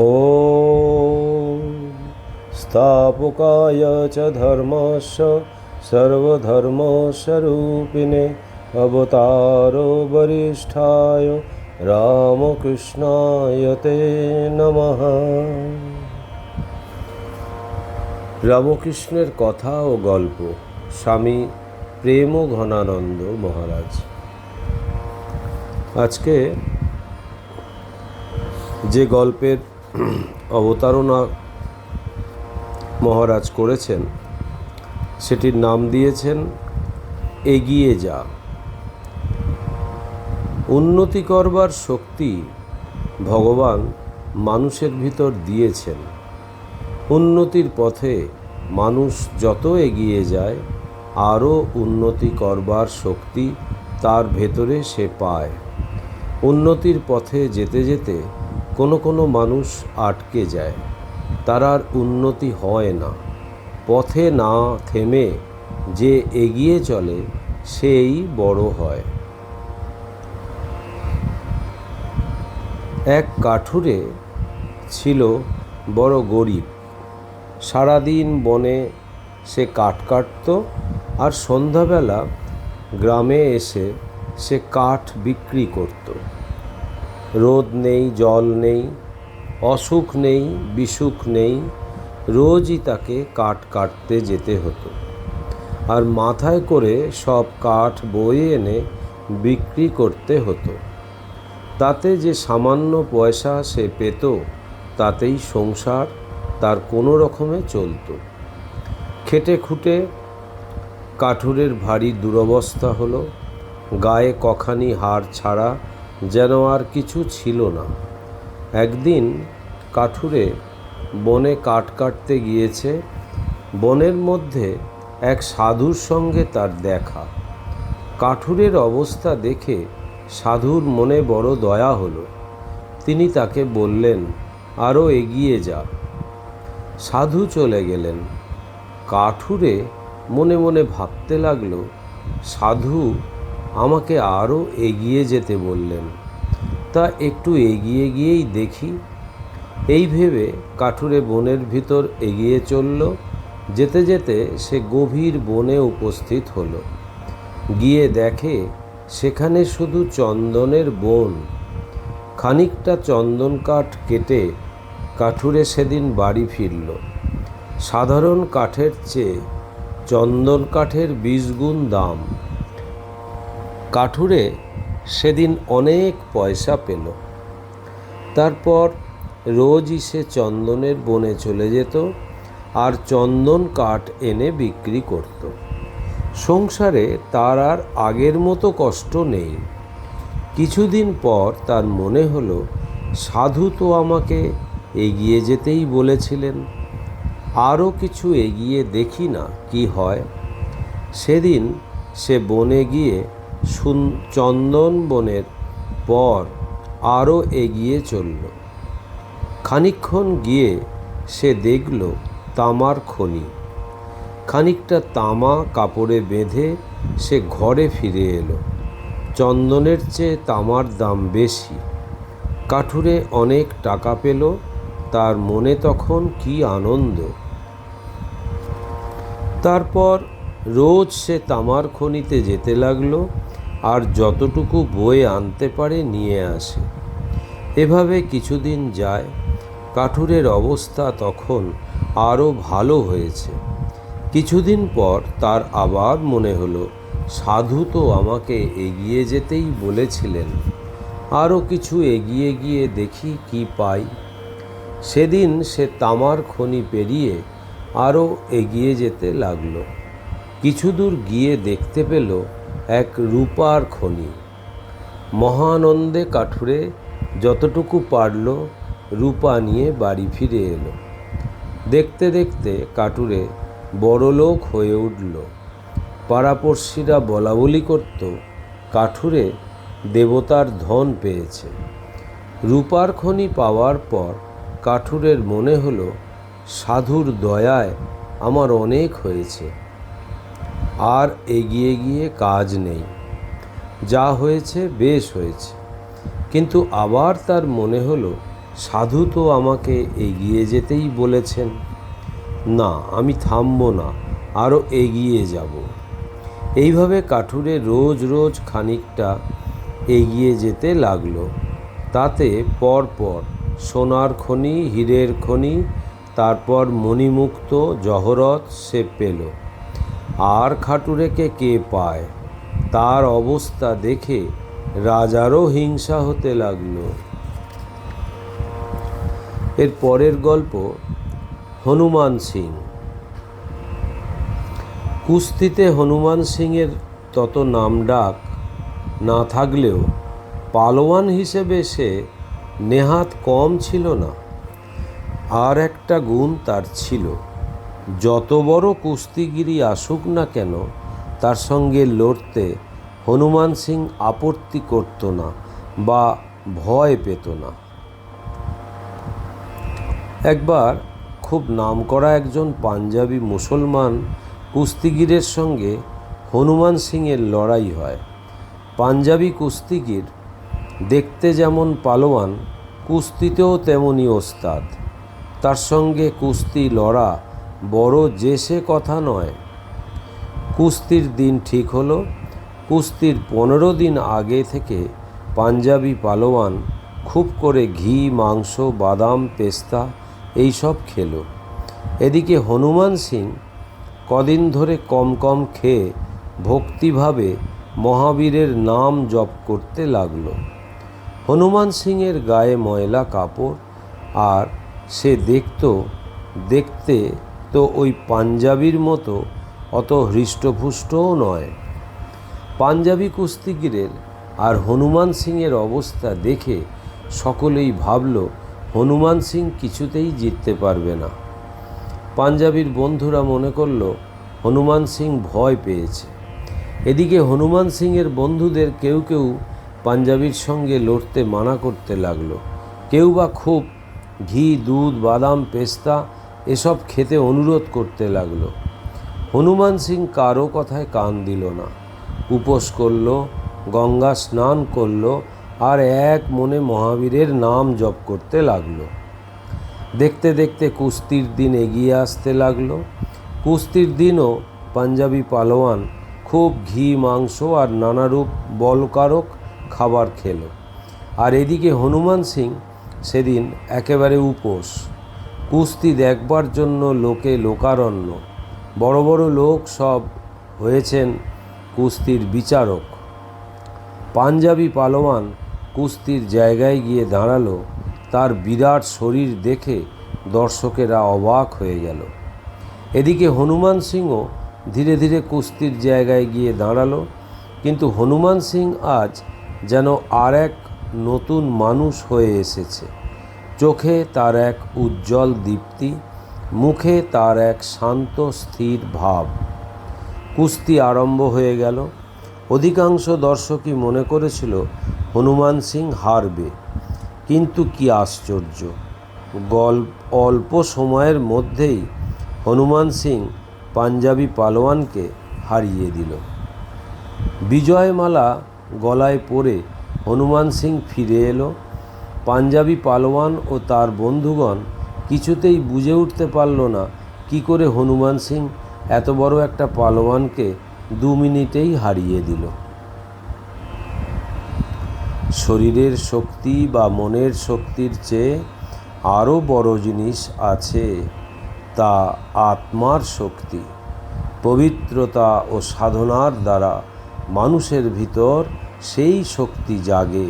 ॐ स्थापकाय च धर्मस्य सर्वधर्मस्वरूपिणे अवतारो वरिष्ठाय রামকৃষ্ণায় তে নমঃ রামকৃষ্ণের কথা ও গল্প স্বামী প্রেম ঘনানন্দ মহারাজ আজকে যে গল্পের অবতারণা মহারাজ করেছেন। সেটির নাম দিয়েছেন, এগিয়ে যা। উন্নতি করবার শক্তি ভগবান মানুষের ভিতর দিয়েছেন। উন্নতির পথে মানুষ যত এগিয়ে যায়, আরও উন্নতি করবার শক্তি তার ভেতরে সে পায়। উন্নতির পথে যেতে যেতে কোনো কোনো মানুষ আটকে যায়, তার আর উন্নতি হয় না। পথে না থেমে যে এগিয়ে চলে, সেই বড় হয়। এক কাঠুরে ছিল বড় গরিব। সারাদিন বনে সে কাঠ কাটত আর সন্ধ্যাবেলা গ্রামে এসে সে কাঠ বিক্রি করত। রোদ নেই, জল নেই, অসুখ নেই, বিসুখ নেই, রোজই তাকে কাঠ কাটতে যেতে হতো। আর মাথায় করে সব কাঠ বয়ে এনে বিক্রি করতে হতো। তাতে যে সামান্য পয়সা সে পেত, তাতেই সংসার তার কোনো রকমে চলত। খেটে খুঁটে কাঠুরের ভারী দুরবস্থা হলো, গায়ে কখানি হাড় ছাড়া যেন আর কিছু ছিল না। একদিন কাঠুরে বনে কাঠ কাটতে গিয়েছে। বনের মধ্যে এক সাধুর সঙ্গে তার দেখা। কাঠুরের অবস্থা দেখে সাধুর মনে বড় দয়া হলো। তিনি তাকে বললেন আরও এগিয়ে যা। সাধু চলে গেলেন। কাঠুরে মনে মনে ভাবতে লাগল, সাধু আমাকে আরও এগিয়ে যেতে বললেন। তা একটু এগিয়ে গিয়েই দেখি। এই ভেবে কাঠুরে বনের ভিতর এগিয়ে চলল। যেতে যেতে সে গভীর বনে উপস্থিত হলো। গিয়ে দেখে সেখানে শুধু চন্দনের বন। খানিকটা চন্দন কাঠ কেটে কাঠুরে সেদিন বাড়ি ফিরল। সাধারণ কাঠের চেয়ে চন্দন কাঠের বিশ গুণ দাম। কাঠুরে সেদিন অনেক পয়সা পেল। তারপর রোজই সে চন্দনের বনে চলে যেত আর চন্দন কাঠ এনে বিক্রি করত। সংসারে তার আর আগের মতো কষ্ট নেই। কিছুদিন পর তার মনে হলো, সাধু তো আমাকে এগিয়ে যেতেই বলেছিলেন, আরও কিছু এগিয়ে দেখি না কি হয়। সেদিন সে বনে গিয়ে সুন চন্দন বনের পর আরও এগিয়ে চলল। খানিক্ষণ গিয়ে সে দেখল তামার খনি। খানিকটা তামা কাপড়ে বেঁধে সে ঘরে ফিরে এলো। চন্দনের চেয়ে তামার দাম বেশি। কাঠুরে অনেক টাকা পেল, তার মনে তখন কি আনন্দ। তারপর রোজ সে তামার খনিতে যেতে লাগল আর যতটুকু বয়ে আনতে পারে নিয়ে আসে। এভাবে কিছুদিন যায়, কাঠুরের অবস্থা তখন আরও ভালো হয়েছে। কিছুদিন পর তার আবার মনে হলো, সাধু তো আমাকে এগিয়ে যেতেই বলেছিলেন, আরও কিছু এগিয়ে গিয়ে দেখি কি পাই। সেদিন সে তামার খনি পেরিয়ে আরও এগিয়ে যেতে লাগল। কিছু দূর গিয়ে দেখতে পেল এক রূপার খনি। মহানন্দে কাঠুরে যতটুকু পারল, রূপা নিয়ে বাড়ি ফিরে এলো। দেখতে দেখতে কাটুরে বড়লোক হয়ে উঠল। পাড়াপড়শিরা বলা বলি করত, কাঠুরে দেবতার ধন পেয়েছে। রূপার খনি পাওয়ার পর কাঠুরের মনে হলো, সাধুর দয়ায় আমার অনেক হয়েছে। আর এগিয়ে গিয়ে কাজ নেই। যা হয়েছে, বেশ হয়েছে। কিন্তু আবার তার মনে হলো, সাধু তো আমাকে এগিয়ে যেতেই বলেছেন। না, আমি থামবো না আরও এগিয়ে যাব। এইভাবে কাঠুরে রোজ রোজ খানিকটা এগিয়ে যেতে লাগল। তাতে পর পর সোনার খনি, হীরের খনি, তারপর মণিমুক্ত জহরত সে পেল। আর খাটুরেকে কে পায়? তার অবস্থা দেখে রাজারও হিংসা হতে লাগল। এর পরের গল্প হনুমান সিং। কুস্তিতে হনুমান সিংয়ের তত নাম ডাক না থাকলেও পালোয়ান হিসেবে সে নেহাত কম ছিল না। আর একটা গুণ তার ছিল। যত বড় কুস্তিগিরি আসুক না কেন, তার সঙ্গে লড়তে হনুমান সিং আপত্তি করত না বা ভয় পেত না। একবার খুব নামকরা একজন পাঞ্জাবি মুসলমান কুস্তিগিরের সঙ্গে হনুমান সিংয়ের লড়াই হয়। পাঞ্জাবি কুস্তিগির দেখতে যেমন পালোয়ান, কুস্তিতেও তেমনই ওস্তাদ। তার সঙ্গে কুস্তি লড়া বড় যে সে কথা নয়। কুস্তির দিন ঠিক হলো, কুস্তির পনেরো দিন আগে থেকে পাঞ্জাবি পালোয়ান, খুব করে ঘি, মাংস, বাদাম, পেস্তা এইসব খেলো। এদিকে হনুমান সিং কদিন ধরে কম কম খেয়ে ভক্তিভাবে মহাবীরের নাম জপ করতে লাগল। হনুমান সিংয়ের গায়ে ময়লা কাপড় আর সে দেখত, দেখতে তো ওই পাঞ্জাবির মতো অত হৃষ্টপুষ্টও নয়। পাঞ্জাবি কুস্তিগিরের আর হনুমান সিংয়ের অবস্থা দেখে সকলেই ভাবল, হনুমান সিং কিছুতেই জিততে পারবে না। পাঞ্জাবির বন্ধুরা মনে করল, হনুমান সিং ভয় পেয়েছে। এদিকে হনুমান সিংয়ের বন্ধুদের কেউ কেউ পাঞ্জাবির সঙ্গে লড়তে মানা করতে লাগল। কেউ বা খুব ঘি, দুধ, বাদাম, পেস্তা এসব খেতে অনুরোধ করতে লাগল। হনুমান সিং কারও কথায় কান দিল না। উপোস করল, গঙ্গা স্নান করল আর এক মনে মহাবীরের নাম জপ করতে লাগল। দেখতে দেখতে কুস্তির দিন এগিয়ে আসতে লাগল। কুস্তির দিনও পাঞ্জাবি পালোয়ান খুব ঘি, মাংস আর নানারূপ বলকারক খাবার খেলো। আর এদিকে হনুমান সিং সেদিন একেবারে উপোস। কুস্তি দেখবার জন্য লোকে লোকারণ্য। বড় বড় লোক সব হয়েছেন কুস্তির বিচারক। পাঞ্জাবি পালোয়ান কুস্তির জায়গায় গিয়ে দাঁড়াল, তার বিরাট শরীর দেখে দর্শকেরা অবাক হয়ে গেল। এদিকে হনুমান সিংও ধীরে ধীরে কুস্তির জায়গায় গিয়ে দাঁড়াল, কিন্তু হনুমান সিং আজ যেন আর এক নতুন মানুষ হয়ে এসেছে। চোখে তার এক উজ্জ্বল দীপ্তি, মুখে তার এক শান্ত স্থির ভাব। কুস্তি আরম্ভ হয়ে গেল। অধিকাংশ দর্শকই মনে করেছিল, হনুমান সিং হারবে। কিন্তু কি আশ্চর্য, গল্প, অল্প সময়ের মধ্যেই হনুমান সিং পাঞ্জাবি পালোয়ানকে হারিয়ে দিল। বিজয়মালা গলায় পরে হনুমান সিং ফিরে এলো। পাঞ্জাবি পালোয়ান ও তার বন্ধুগণ কিছুতেই বুঝে উঠতে পারল না কি করে হনুমান সিং এত বড় একটা পালোয়ানকে দু মিনিটেই হারিয়ে দিল। শরীরের শক্তি বা মনের শক্তির চেয়ে আরও বড় জিনিস আছে, তা আত্মার শক্তি। পবিত্রতা ও সাধনার দ্বারা মানুষের ভিতর সেই শক্তি জাগে।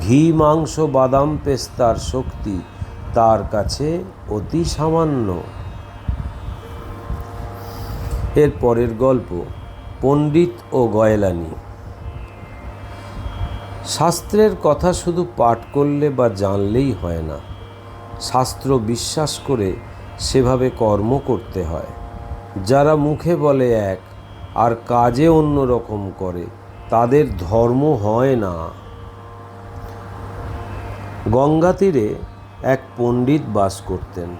ঘি মাংস বাদাম পেস্তার শক্তি তার কাছে অতি সামান্য। এর পরের গল্প, পণ্ডিত ও গয়লানি। শাস্ত্রের কথা শুধু পাঠ করলে বা জানলেই হয় না। শাস্ত্র বিশ্বাস করে সেভাবে কর্ম করতে হয়। যারা মুখে বলে এক, আর কাজে অন্য রকম করে, তাদের ধর্ম হয় না। গঙ্গা তীরে এক পণ্ডিত বাস করতেন।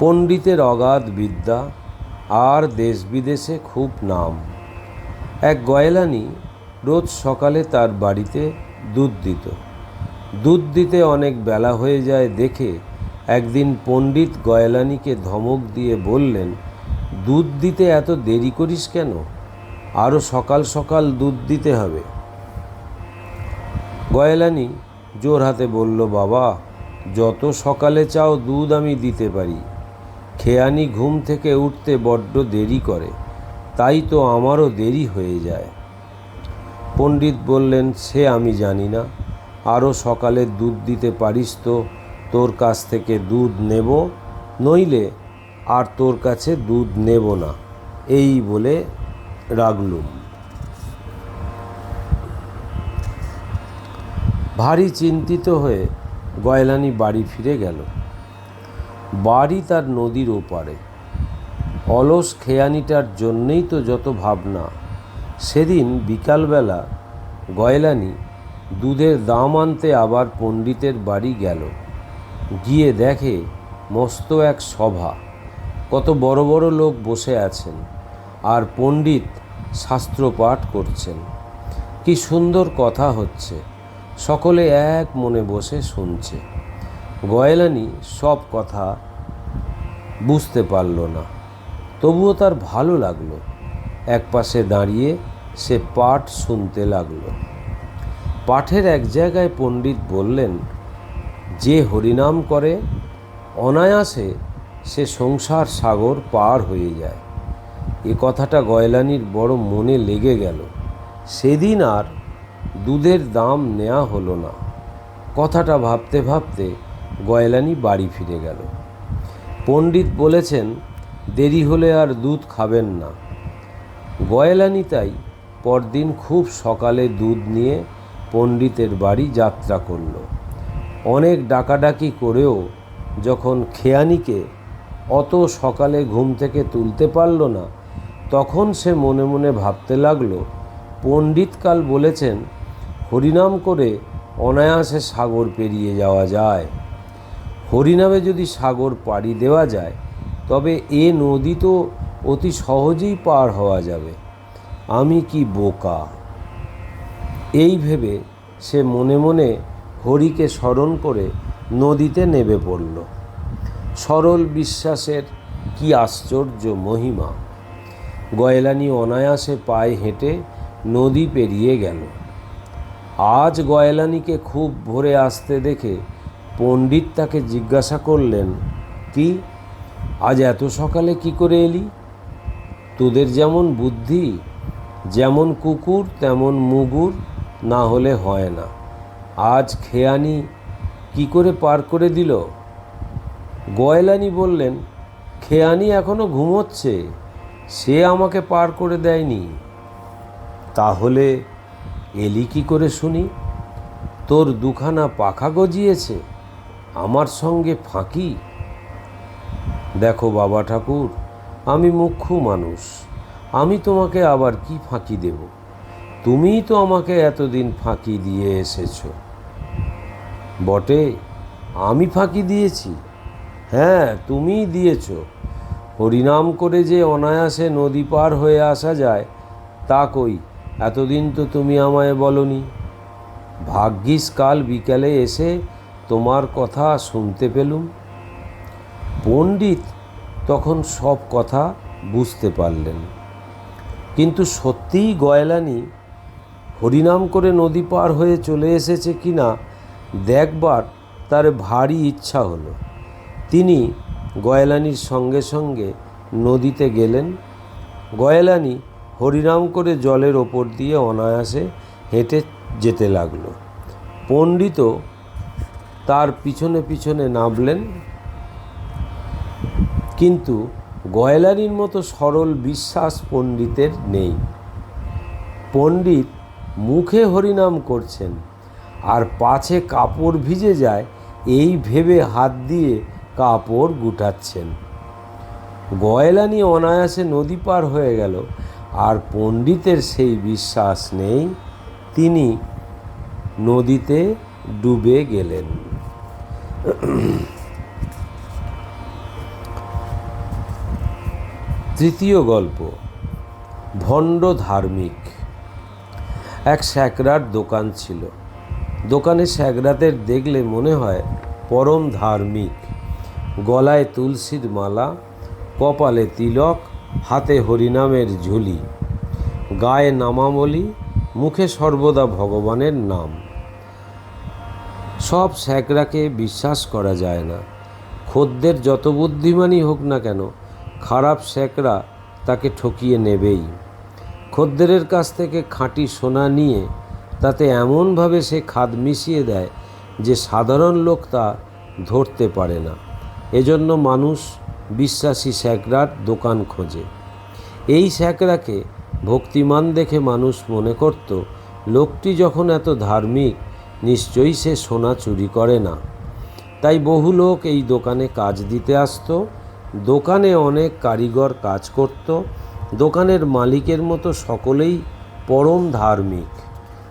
পণ্ডিতের অগাধ বিদ্যা আর দেশ বিদেশে খুব নাম। এক গয়লানি রোজ সকালে তার বাড়িতে দুধ দিত। দুধ দিতে অনেক বেলা হয়ে যায় দেখে একদিন পণ্ডিত গয়লানিকে ধমক দিয়ে বললেন, দুধ দিতে এত দেরি করিস কেন? আরও সকাল সকাল দুধ দিতে হবে। গয়লানি জোর হাতে বলল, বাবা, যত সকালে চাও দুধ আমি দিতে পারি। খেয়ানি ঘুম থেকে উঠতে বড্ড দেরি করে, তাই তো আমারও দেরি হয়ে যায়। পণ্ডিত বললেন, সে আমি জানি না। আরও সকালে দুধ দিতে পারিস তো, তোর কাছ থেকে দুধ নেব, নইলে আর তোর কাছে দুধ নেব না। এই বলে রাগলুম। ভারী চিন্তিত হয়ে গয়লানি বাড়ি ফিরে গেল। বাড়ি তার নদীর ওপারে। অলস খেয়ানিটার জন্যেই তো যত ভাবনা, সেদিন বিকালবেলা গয়লানি দুধের দাম আনতে আবার পণ্ডিতের বাড়ি গেল। গিয়ে দেখে মস্ত এক সভা, কত বড় বড় লোক বসে আছেন আর পণ্ডিত শাস্ত্র পাঠ করছেন। কি সুন্দর কথা হচ্ছে। সকলে এক মনে বসে শুনছে। গয়লানি সব কথা বুঝতে পারল না। তবুও তার ভালো লাগল। এক পাশে দাঁড়িয়ে সে পাঠ শুনতে লাগল। পাঠের এক জায়গায় পণ্ডিত বললেন, যে হরিনাম করে, অনায়াসে সে সংসার সাগর পার হয়ে যায়। এ কথাটা গয়লানির বড় মনে লেগে গেল। সেদিন আর দুধের দাম নেওয়া হলো না। কথাটা ভাবতে ভাবতে গয়লানি বাড়ি ফিরে গেল। পণ্ডিত বলেছেন, দেরি হলে আর দুধ খাবেন না। গয়লানি তাই পরদিন খুব সকালে দুধ নিয়ে পণ্ডিতের বাড়ি যাত্রা করল। অনেক ডাকাডাকি করেও যখন খেয়ানিকে অত সকালে ঘুম থেকে তুলতে পারল না, তখন সে মনে মনে ভাবতে লাগল পণ্ডিতকাল বলেছেন, হরিনাম করে অনায়াসে সাগর পেরিয়ে যাওয়া যায়। হরিনামে যদি সাগর পাড়ি দেওয়া যায়, তবে এ নদী তো অতি সহজেই পার হওয়া যাবে। আমি কি বোকা? এই ভেবে সে মনে মনে হরিকে স্মরণ করে নদীতে নেমে পড়ল। সরল বিশ্বাসের কি আশ্চর্য মহিমা। গয়লানি অনায়াসে পায়ে হেঁটে নদী পেরিয়ে গেল। আজ গয়লানিকে খুব ভোরে আসতে দেখে পণ্ডিত তাকে জিজ্ঞাসা করলেন, কি, আজ এত সকালে কি করে এলি? তোদের যেমন বুদ্ধি, যেমন কুকুর, তেমন মুগুর, না হলে হয় না। আজ খেয়ানি কি করে পার করে দিল? গয়লানি বললেন, খেয়ানি এখনও ঘুমোচ্ছে, সে আমাকে পার করে দেয়নি। তাহলে এলি কি করে শুনি? তোর দুখানা পাখা গজিয়েছে, আমার সঙ্গে ফাঁকি? দেখো বাবা ঠাকুর, আমি মুখ্য মানুষ, আমি তোমাকে আবার কি ফাঁকি দেব? তুমিই তো আমাকে এতদিন ফাঁকি দিয়ে এসেছ। বটে, আমি ফাঁকি দিয়েছি। হ্যাঁ তুমিই দিয়েছ। হরিনাম করে যে অনায়াসে নদী পার হয়ে আসা যায়, তা কই? এতদিন তো তুমি আমায় বলনি। ভাগ্যিস কাল বিকালে এসে তোমার কথা শুনতে পেলুম। পণ্ডিত তখন সব কথা বুঝতে পারলেন। কিন্তু সত্যিই গয়লানি, হরিনাম করে নদী পার হয়ে চলে এসেছে কি না দেখবার তার ভারী ইচ্ছা হলো। তিনি গয়লানির সঙ্গে সঙ্গে নদীতে গেলেন। গয়লানি হরিনাম করে জলের ওপর দিয়ে অনায়াসে হেঁটে যেতে লাগল। পণ্ডিতও তার পিছনে পিছনে নামলেন, কিন্তু গয়লানির মতো সরল বিশ্বাস পণ্ডিতের নেই। পণ্ডিত মুখে হরিনাম করছেন, আর পাছে কাপড় ভিজে যায়, এই ভেবে হাত দিয়ে কাপড় গুটাচ্ছেন। গয়লানি অনায়াসে নদী পার হয়ে গেল আর পণ্ডিতের সেই বিশ্বাস নেই, তিনি নদীতে ডুবে গেলেন। তৃতীয় গল্প, ভণ্ড ধার্মিক। এক স্যাকরার দোকান ছিল। দোকানে স্যাগরাতের দেখলে মনে হয় পরম ধার্মিক। গলায় তুলসীর মালা, কপালে তিলক হাতে হরিনামের ঝুলি। গায়ে নামাবলি, মুখে সর্বদা ভগবানের নাম। সব স্যাকরাকে বিশ্বাস করা যায় না। খদ্দের যত বুদ্ধিমানই হোক না কেন, খারাপ স্যাকরা তাকে ঠকিয়ে নেবেই। খদ্দেরের কাছ থেকে খাঁটি সোনা নিয়ে তাতে এমনভাবে সে খাদ মিশিয়ে দেয় যে সাধারণ লোক তা ধরতে পারে না। এজন্য মানুষ বিশ্বাসী স্যাকরার দোকান খোঁজে। এই স্যাকরাকে ভক্তিমান দেখে মানুষ মনে করত, লোকটি যখন এত ধার্মিক, নিশ্চয়ই সে সোনা চুরি করে না। তাই বহু লোক এই দোকানে কাজ দিতে আসতো, দোকানে অনেক কারিগর কাজ করত, দোকানের মালিকের মতো সকলেই পরম ধার্মিক।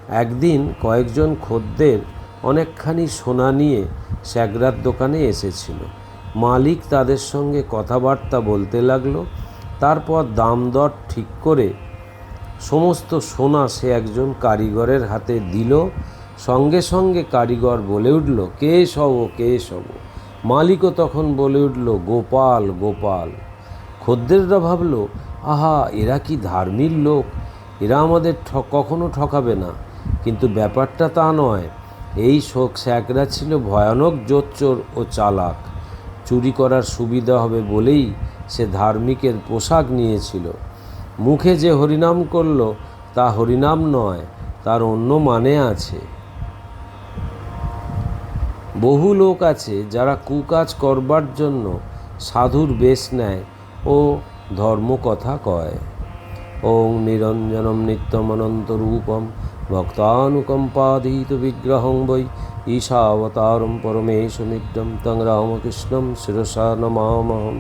একদিন কয়েকজন খদ্দের অনেকখানি সোনা নিয়ে স্যাগরার দোকানে এসেছিল। মালিক তাদের সঙ্গে কথাবার্তা বলতে লাগল, তারপর দাম দর ঠিক করে সমস্ত সোনা সে একজন কারিগরের হাতে দিল। সঙ্গে সঙ্গে কারিগর বলে উঠল, কে সব কে সব মালিকও তখন বলে উঠল, গোপাল গোপাল। খদ্দেররা ভাবল, আহা, এরা কি ধার্মিক লোক? এরা আমাদের ঠক, কখনো ঠকাবে না। কিন্তু ব্যাপারটা তা নয়। এই শোক স্যাকরা ছিল ভয়ানক, জোচ্চোর ও চালাক। চুরি করার সুবিধা হবে বলেই সে ধার্মিকের পোশাক নিয়েছিল। মুখে যে হরিনাম করল, তা হরিনাম নয়, তার অন্য মানে আছে। বহু লোক আছে যারা কুকাজ করবার জন্য সাধুর বেশ নেয় ও ধর্মকথা কয়। ওং নিরঞ্জনম নিত্যমনন্তরূপম ভক্তানুকম্পাধীত বিগ্রহং বৈ ঈশাবতারম পরমেশমিড্ডম তং রামকৃষ্ণম শিরসা নমামহম